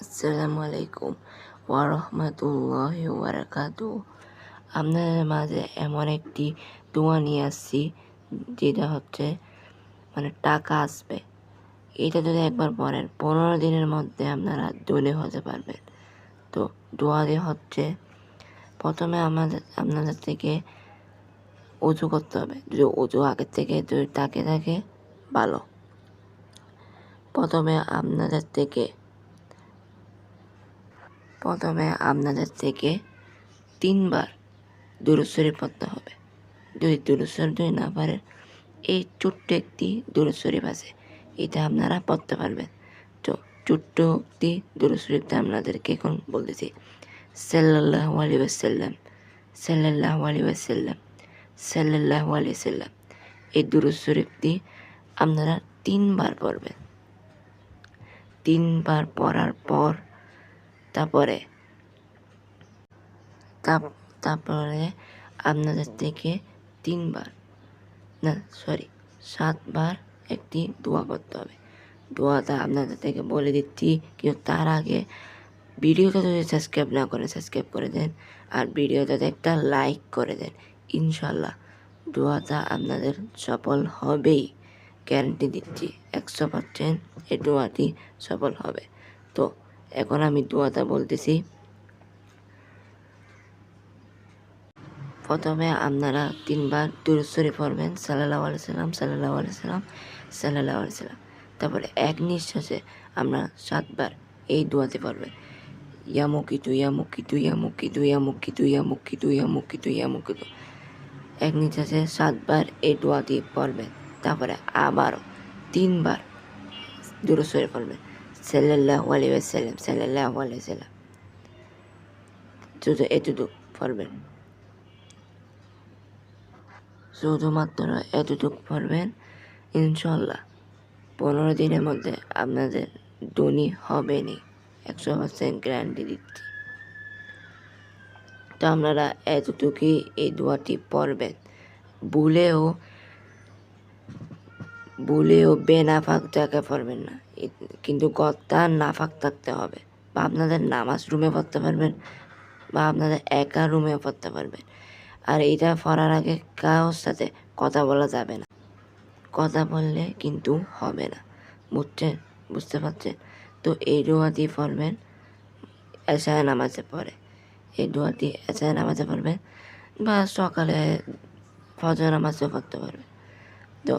আসসালামু আলাইকুম ওয়ারহমাতুল্লাহ ওয়ারাকাতু আপনাদের মাঝে এমন একটি দোয়া নিয়ে আসছি, যেটা হচ্ছে মানে টাকা আসবে। এটা যদি একবার পড়েন পনেরো দিনের মধ্যে আপনারা ধনী হতে পারবেন। তো দোয়া দিয়ে হচ্ছে, প্রথমে আমাদের, আপনাদের থেকে উঁচু করতে হবে যদি উঁচু আগের থেকে যদি তাকে থাকে, ভালো। প্রথমে আপনাদের থেকে প্রথমে আপনাদের থেকে তিনবার দূরস্বরী পড়তে হবে। যদি দূরস্বর যদি না পারেন এই ছোট্ট একটি দূরস্বরীপ আছে, এটা আপনারা পড়তে পারবেন। তো ছোট্ট একটি দূরস্বরীপটা আপনাদেরকে এখন বলতেছি সাল্লাহ আলী ওয়াসাল্লাম সাল্লাহ আলী ওয়াসাল্লাম সাল্লাহ আলী সাল্লাম এই দূরস্বরীপটি আপনারা তিনবার পড়বেন। তিনবার পড়ার পর তারপরে তারপরে আপনাদের থেকে তিনবার, না সরি সাতবার একটি দোয়া করতে হবে। দোয়াটা আপনাদের থেকে বলে দিচ্ছি, কিন্তু তার আগে ভিডিওটা যদি সাবস্ক্রাইব না করেন, সাবস্ক্রাইব করে দেন, আর ভিডিওটাতে একটা লাইক করে দেন। ইনশাল্লাহ দোয়াটা আপনাদের সফল হবেই। গ্যারান্টি দিচ্ছি, একশো পার্সেন্ট এই দোয়াটি সফল হবে। তো এখন আমি দোয়াটা বলতেছি। প্রথমে আপনারা তিনবার দুরুশ্বরী পড়বেন সাল্লাহ আলাইসাল্লাম সাল্লাহ আলাইসাল্লাম সাল্লাহ আলাইসাল্লাম তারপরে এক নিঃশ্বাসে আমরা সাতবার এই দোয়াতে পড়বেন। ইয়ামুকিতু ইয়ামুকিতু ইয়ামুকিতু ইয়ামুকিতু ইয়ামুকিতু ইয়ামুকিতু ইয়ামুকিতু এক নিঃশ্বাসে সাতবার এই দোয়াটি পড়বেন। তারপরে আবারও তিনবার দুরুশ্বরী পড়বেন। সাল্লাহ আলাইহি ওয়াসাল্লাম সাল্লাহ আলাইহি সাল্লাম শুধু এতটুকু পড়বেন। শুধুমাত্র এতটুকু পড়বেন ইনশাল্লাহ পনেরো দিনের মধ্যে আপনাদের ধনী হবেনি একশো পার্সেন্ট গ্যারান্টি দিচ্ছি। তো আপনারা এতটুকুই এই দোয়াটি পড়বেন। ভুলেও ভুলেও বেনাফাক জায়গায় পড়বেন না। কিন্তু গত্তা নাফাক থাকতে হবে। বা আপনাদের নামাজ রুমে পড়তে পারবেন, বা আপনাদের একা রুমে পড়তে পারবেন। আর এটা পড়ার আগে কারোর সাথে কথা বলা যাবে না। কথা বললে কিন্তু হবে না। বুঝছেন? বুঝতে পারছেন? তো এই দোয়াটি পড়বেন, এশায় নামাজে পড়ে। এই দোয়াটি এশায় নামাজে পড়বেন, বা সকালে ফজর নামাজও পড়তে পারবেন। তো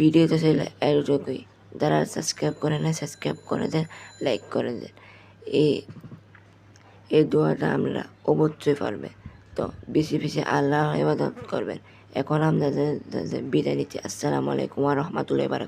ভিডিওতে ছিল এতটুকুই। যারা সাবস্ক্রাইব করে না সাবস্ক্রাইব করে দেন লাইক করে দেন। এই এই দোয়াটা আমরা অবশ্যই পারবে তো বেশি বেশি আল্লাহ ইবাদত করবেন। এখন আমরা বিদায় নিচ্ছি। আসসালামু আলাইকুম রহমতুল্লাহ বারাকাত